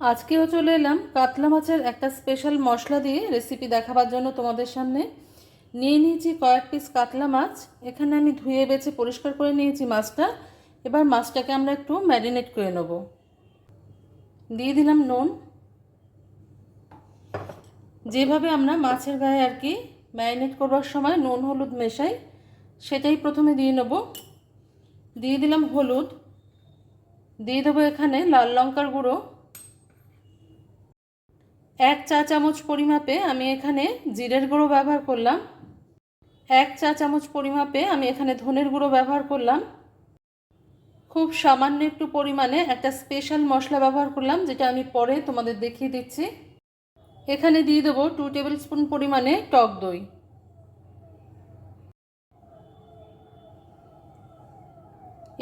আজকেও চলে এলাম কাতলা মাছের একটা স্পেশাল মশলা দিয়ে রেসিপি দেখাবার জন্য তোমাদের সামনে। নিয়ে নিয়েছি কয়েক পিস কাতলা মাছ। এখানে আমি ধুয়ে বেছে পরিষ্কার করে নিয়েছি মাছটা। এবার মাছটাকে আমরা একটু ম্যারিনেট করে নেব। দিয়ে দিলাম নুন। যেভাবে আমরা মাছের গায়ে আর কি ম্যারিনেট করবার সময় নুন হলুদ মেশাই, সেটাই প্রথমে দিয়ে নেব। দিয়ে দিলাম হলুদ। দিয়ে দেবো এখানে লাল লঙ্কার গুঁড়ো। এক চা চামচ পরিমাপে আমি এখানে জিরের গুঁড়ো ব্যবহার করলাম। এক চা চামচ পরিমাপে আমি এখানে ধনের গুঁড়ো ব্যবহার করলাম। খুব সামান্য একটু পরিমাণে একটা স্পেশাল মশলা ব্যবহার করলাম, যেটা আমি পরে তোমাদের দেখিয়ে দিচ্ছি। এখানে দিয়ে দেবো টু টেবিল স্পুন পরিমাণে টক দই।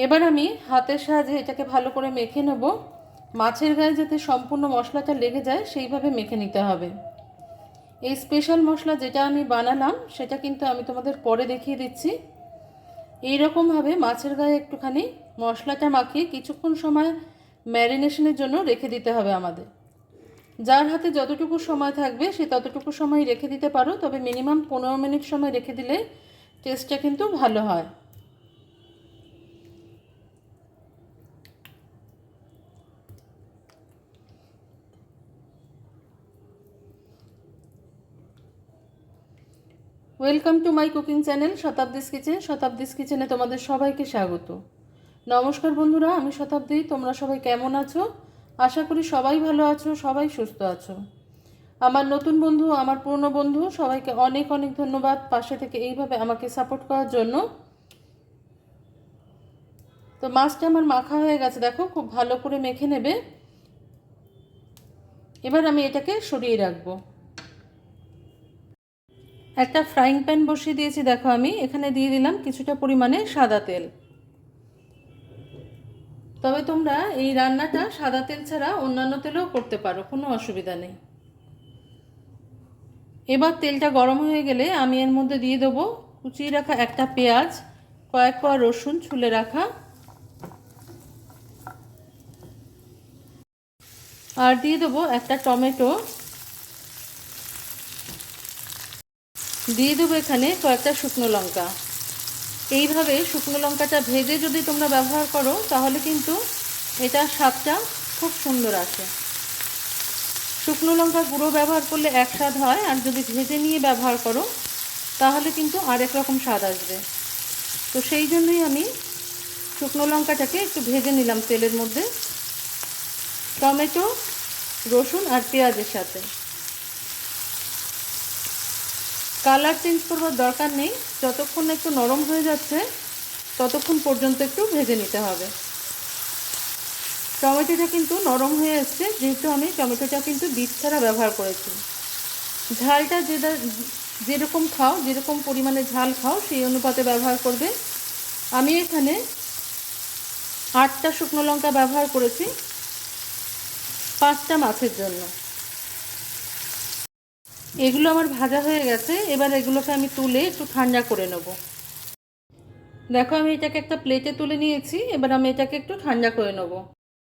এবার আমি হাতের সাহায্যে এটাকে ভালো করে মেখে নেব। মাছের গায়ে যাতে সম্পূর্ণ মশলাটা লেগে যায়, সেইভাবে মেখে নিতে হবে। এই স্পেশাল মশলা যেটা আমি বানালাম, সেটা কিন্তু আমি তোমাদের পরে দেখিয়ে দিচ্ছি। এই রকমভাবে মাছের গায়ে একটুখানি মশলাটা মাখিয়ে কিছুক্ষণ সময় ম্যারিনেশনের জন্য রেখে দিতে হবে আমাদের। যার হাতে যতটুকু সময় থাকবে, সে ততটুকু সময় রেখে দিতে পারো, তবে মিনিমাম পনেরো মিনিট সময় রেখে দিলে টেস্টটা কিন্তু ভালো হয়। Welcome to my cooking channel Shatabdi's kitchen Shatabdi's কিচেনে তোমাদের সবাইকে স্বাগত। নমস্কার বন্ধুরা, আমি শতাব্দী। তোমরা সবাই কেমন আছো? আশা করি সবাই ভালো আছো, সবাই সুস্থ আছো। আমার নতুন বন্ধু, আমার পুরনো বন্ধু, সবাইকে অনেক অনেক ধন্যবাদ পাশে থেকে এইভাবে আমাকে সাপোর্ট করার জন্য। তো মাছটা আমার মাখা হয়ে গেছে, দেখো, খুব ভালো করে মেখে নেবে। এবার আমি এটাকে সরিয়ে রাখব। একটা ফ্রাইং প্যান বসিয়ে দিয়েছি, দেখো আমি। এখানে দিয়ে দিলাম কিছুটা পরিমাণে সাদা তেল। তবে তোমরা এই রান্নাটা সাদা তেল ছাড়া অন্যান্য তেলেও করতে পারো, কোনো অসুবিধা নেই। এবার তেলটা গরম হয়ে গেলে আমি এর মধ্যে দিয়ে দেবো কুচিয়ে রাখা একটা পেঁয়াজ, কয়েক কোয়া রসুন ছুলে রাখা। আর দিয়ে দেবো একটা টমেটো। দিয়ে দেবো এখানে কয়েকটা শুকনো লঙ্কা। এইভাবে শুকনো লঙ্কাটা ভেজে যদি তোমরা ব্যবহার করো, তাহলে কিন্তু এটা স্বাদটা খুব সুন্দর আসে। শুকনো লঙ্কা গুঁড়ো ব্যবহার করলে এক স্বাদ হয়, আর যদি ভেজে নিয়ে ব্যবহার করো, তাহলে কিন্তু আরেক রকম স্বাদ আসবে। তো সেই জন্যই আমি শুকনো লঙ্কাটাকে একটু ভেজে নিলাম তেলের মধ্যে। টমেটো, রসুন আর পেঁয়াজের সাথে। কালার চেঞ্জ করবার দরকার নেই। যতক্ষণ একটু নরম হয়ে যাচ্ছে, ততক্ষণ পর্যন্ত একটু ভেজে নিতে হবে। টমেটোটা কিন্তু নরম হয়ে আসছে যেহেতু আমি টমেটোটা কিন্তু বীজ ছাড়া ব্যবহার করেছি। ঝালটা যে যেরকম খাও, যেরকম পরিমাণে ঝাল খাও, সেই অনুপাতে ব্যবহার করবে। আমি এখানে আটটা শুকনো লঙ্কা ব্যবহার করেছি পাঁচটা মাছের জন্য। এগুলো আমার ভাজা হয়ে গেছে। এবার এগুলোকে আমি তুলে একটু ঠান্ডা করে নেব। দেখো, আমি এটাকে একটা প্লেটে তুলে নিয়েছি। এবার আমি এটাকে একটু ঠান্ডা করে নেব।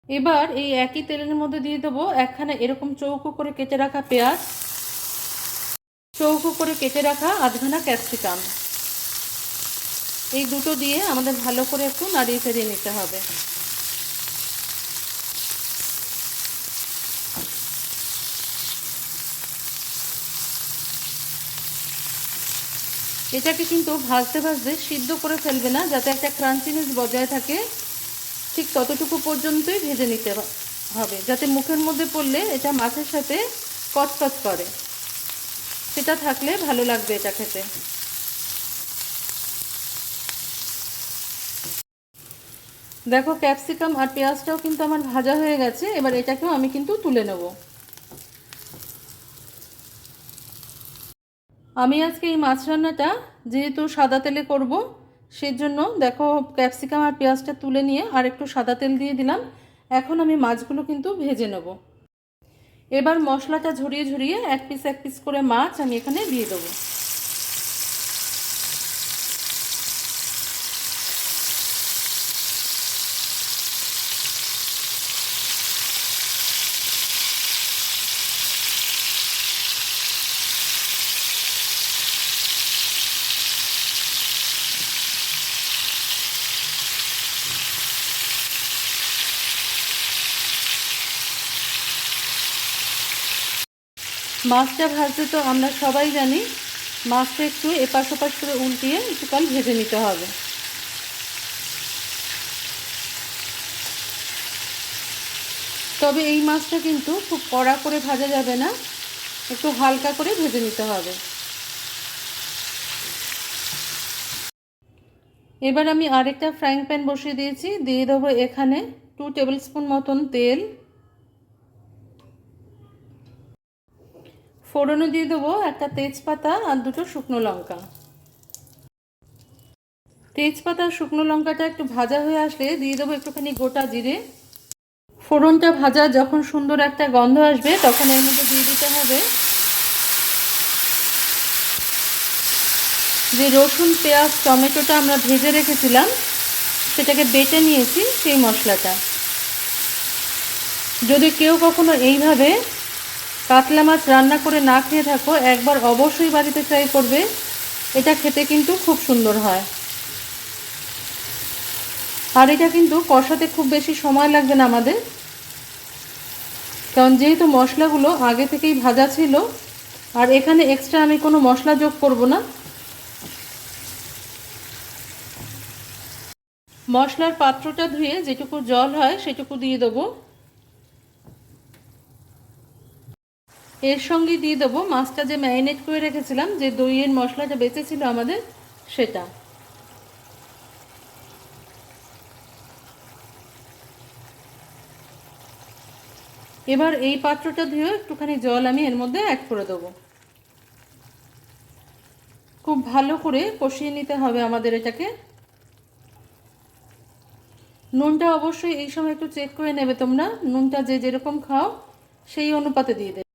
এবার এই একই তেলের মধ্যে দিয়ে দেবো একখানা এরকম চৌকো করে কেটে রাখা পেঁয়াজ। চৌকো করে কেটে রাখা আধখানা ক্যাপসিকাম এই দুটো দিয়ে আমাদের ভালো করে একটু নাড়িয়ে ফেরিয়ে নিতে হবে। এটাকে কিন্তু ভাজতে ভাজতে সিদ্ধ করে ফেলবে না, যাতে একটা ক্রাঞ্চিনেস বজায় থাকে। ঠিক ততটুকু পর্যন্তই ভেজে নিতে হবে, যাতে মুখের মধ্যে পড়লে এটা মাছের সাথে কচকচ করে। সেটা থাকলে ভালো লাগবে এটা খেতে। দেখো, ক্যাপসিকাম আর পেঁয়াজটাও কিন্তু আমার ভাজা হয়ে গেছে, এবার এটাকেও আমি কিন্তু তুলে নেব। আমি আজকে এই মাছ রান্নাটা যেহেতু সাদা তেলে করব, সেজন্য দেখো ক্যাপসিকাম আর পেঁয়াজটা তুলে নিয়ে আর একটু সাদা তেল দিয়ে দিলাম। এখন আমি মাছগুলো কিন্তু ভেজে নেব। এবার মশলাটা ঝরিয়ে ঝরিয়ে এক পিস এক পিস করে মাছ আমি এখানে দিয়ে দেবো। মাছটা ভাজতে তো আমরা সবাই জানি, মাছটা একটু এপাশ ওপাশ করে উল্টিয়ে একটু কাল ভেজে নিতে হবে। তবে এই মাছটা কিন্তু খুব কড়া করে ভাজা যাবে না, একটু হালকা করে ভেজে নিতে হবে। এবার আমি আরেকটা ফ্রাইং প্যান বসিয়ে দিয়েছি, দিয়ে দেবো এখানে টু টেবিল স্পুন মতন তেল। ফোড়নে দিয়ে দেবো, একটা তেজপাতা আর দুটো শুকনো লঙ্কা। তেজপাতা শুকনো লঙ্কাটা একটু ভাজা হয়ে আসলে দিয়ে দেবো একটুখানি গোটা জিরে। ফোড়নটা ভাজা যখন সুন্দর একটা গন্ধ আসবে, তখন এর মধ্যে দিয়ে দিতে হবে যে রসুন, পেঁয়াজ, টমেটোটা আমরা ভেজে রেখেছিলাম, সেটাকে বেটে নিয়েছি সেই মশলাটা। যদি কেউ কখনো এইভাবে কাতলা মাছ রান্না করে না খেয়ে থাকো, একবার অবশ্যই বাড়িতে ট্রাই করবে। এটা খেতে কিন্তু খুব সুন্দর হয়। আর এটা কিন্তু কষাতে খুব বেশি সময় লাগবে না আমাদের। কারণ যেহেতু মশলাগুলো আগে থেকেই ভাজা ছিল, আর এখানে এক্সট্রা আমি কোনো মশলা যোগ করব না। মশলার পাত্রটা ধুয়ে যেটুকু জল হয় সেটুকু দিয়ে দেবো। এর সঙ্গে দিয়ে দেবো মাছটা যে ম্যারিনেট করে রেখেছিলাম, যে দইয়ের মশলাটা বেঁচেছিল আমাদের, সেটা। এবার এই পাত্রটা ধুয়ে একটুখানি জল আমি এর মধ্যে অ্যাড করে দেবো। খুব ভালো করে কষিয়ে নিতে হবে আমাদের এটাকে। নুনটা অবশ্যই এই সময় একটু চেক করে নেবে তোমরা। নুনটা যে যেরকম খাও, সেই অনুপাতে দিয়ে দেবে।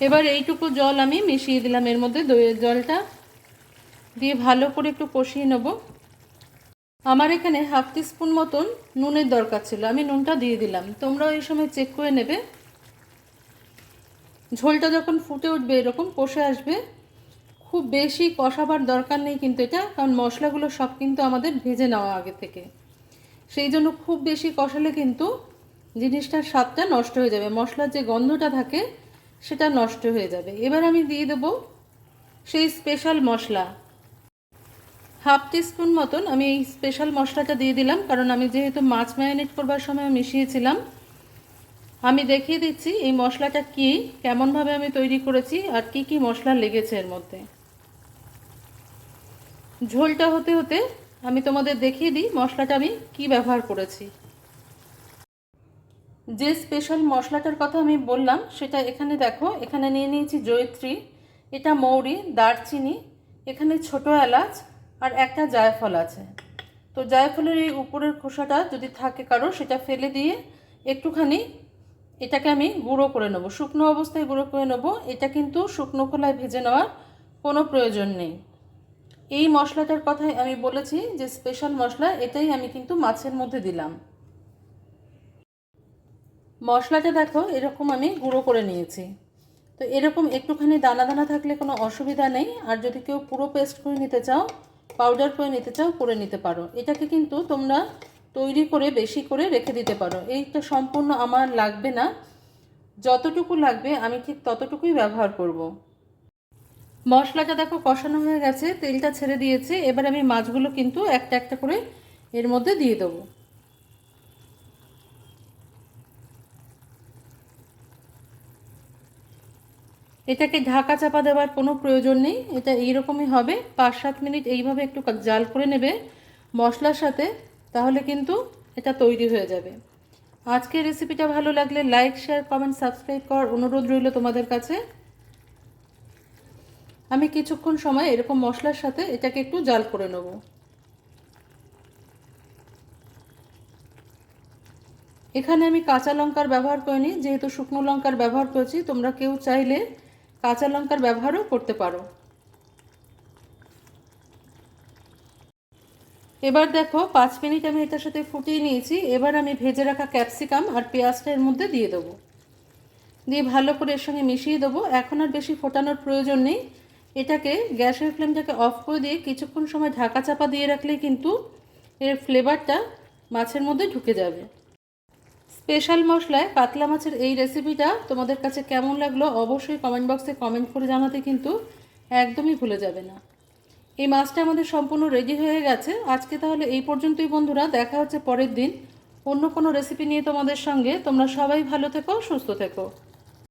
এবার এইটুকু জল আমি মিশিয়ে দিলাম এর মধ্যে দইয়ের জলটা। দিয়ে ভালো করে একটু কষিয়ে নেব। আমার এখানে হাফ স্পুন মতন নুনের দরকার ছিল। আমি নুনটা দিয়ে দিলাম। তোমরাও এই সময় চেক করে নেবে। ঝোলটা যখন ফুটে উঠবে, এরকম কষে আসবে। খুব বেশি কষাবার দরকার নেই কিন্তু এটা, কারণ মশলাগুলো সব কিন্তু আমাদের ভেজে নেওয়া আগে থেকে। সেই জন্য খুব বেশি কষালে কিন্তু জিনিসটার স্বাদটা নষ্ট হয়ে যাবে। মশলার যে গন্ধটা থাকে সেটা নষ্ট হয়ে যাবে। এবার আমি দিয়ে দেবো সেই স্পেশাল মশলা। হাফ টিস্পুন মতন আমি এই স্পেশাল মশলাটা দিয়ে দিলাম, কারণ আমি যেহেতু মাছ ম্যারিনেট করবার সময় মিশিয়েছিলাম, আমি দেখিয়ে দিচ্ছি এই মশলাটা কি, কেমনভাবে আমি তৈরি করেছি, আর কি কি মশলা লেগেছে এর মধ্যে। ঝোলটা হতে হতে আমি তোমাদের দেখিয়ে দিই মশলাটা আমি কি ব্যবহার করেছি। যে স্পেশাল মশলাটার কথা আমি বললাম, সেটা এখানে দেখো, এখানে নিয়ে নিয়েছি জয়ত্রী, এটা মৌরি, দারচিনি, এখানে ছোট এলাচ আর একটা জায়ফল আছে। তো জায়ফলের এই উপরের খোসাটা যদি থাকে কারও, সেটা ফেলে দিয়ে একটুখানি এটাকে আমি গুঁড়ো করে নেব। শুকনো অবস্থায় গুঁড়ো করে নেব। এটা কিন্তু শুকনো খোলায় ভেজে নেওয়ার কোনো প্রয়োজন নেই। এই মশলাটার কথাই আমি বলেছি যে স্পেশাল মশলা, এটাই আমি কিন্তু মাছের মধ্যে দিলাম। মশলাটা দেখো, এরকম আমি গুঁড়ো করে নিয়েছি। তো এরকম একটুখানি দানা দানা থাকলে কোনো অসুবিধা নেই, আর যদি কেউ পুরো পেস্ট করে নিতে চাও, পাউডার করে নিতে চাও, করে নিতে পারো। এটাকে কিন্তু তোমরা তৈরি করে বেশি করে রেখে দিতে পারো। এইটা সম্পূর্ণ আমার লাগবে না। যতটুকু লাগবে, আমি ঠিক ততটুকুই ব্যবহার করব। মশলাটা দেখো, কষানো হয়ে গেছে, তেলটা ছেড়ে দিয়েছে। এবার আমি মাছগুলো কিন্তু একটা একটা করে এর মধ্যে দিয়ে দেবো। এটাকে ঢাকা চাপা দেওয়ার কোনো প্রয়োজন নেই, এটা এইরকমই হবে। পাঁচ সাত মিনিট এইভাবে একটু জাল করে নেবে মশলার সাথে, তাহলে কিন্তু এটা তৈরি হয়ে যাবে। আজকের রেসিপিটা ভালো লাগলে লাইক, শেয়ার, কমেন্ট, সাবস্ক্রাইব করার অনুরোধ রইল তোমাদের কাছে। আমি কিছুক্ষণ সময় এরকম মশলার সাথে এটাকে একটু জাল করে নেব। এখানে আমি কাঁচা লঙ্কার ব্যবহার করিনি, যেহেতু শুকনো লঙ্কার ব্যবহার করেছি, তোমরা কেউ চাইলে কাঁচা লঙ্কার ব্যবহারও করতে পারো। এবার দেখো পাঁচ মিনিট আমি এটার সাথে ফুটিয়ে নিয়েছি। এবার আমি ভেজে রাখা ক্যাপসিকাম আর পেঁয়াজটা এর মধ্যে দিয়ে দেবো। দিয়ে ভালো করে এর সঙ্গে মিশিয়ে দেবো। এখন আর বেশি ফোটানোর প্রয়োজন নেই। এটাকে গ্যাসের ফ্লেমটাকে অফ করে দিয়ে কিছুক্ষণ সময় ঢাকা চাপা দিয়ে রাখলেই কিন্তু এর ফ্লেভারটা মাছের মধ্যে ঢুকে যাবে। স্পেশাল মশলায় কাতলা মাছের এই রেসিপিটা তোমাদের কাছে কেমন লাগল অবশ্যই কমেন্ট বক্সে কমেন্ট করে জানাতে কিন্তু একদমই ভুলে যাবে না। এই মাছটা আমাদের সম্পূর্ণ রেডি হয়ে গেছে। আজকে তাহলে এই পর্যন্তই বন্ধুরা, দেখা হচ্ছে পরের দিন। অন্য কোনো রেসিপি নিয়ে তোমাদের সঙ্গে। তোমরা সবাই ভালো থেকো, সুস্থ থেকো।